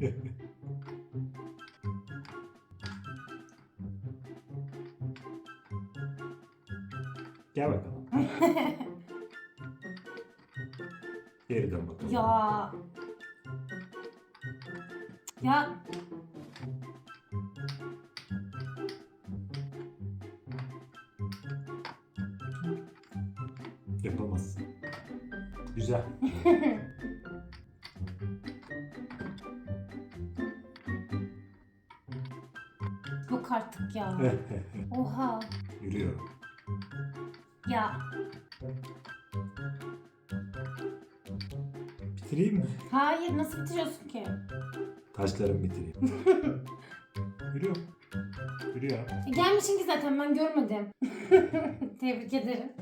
Gel bakalım. Geri dön bakalım. ya. Ya Yapamazsın. Güzel. yok artık ya. Oha. Yürüyor. Ya. Bitireyim mi? Hayır nasıl bitiriyorsun ki? Taşlarımı bitireyim. Yürüyor. Yürüyor. E, gelmişsin ki zaten ben görmedim. Tebrik ederim.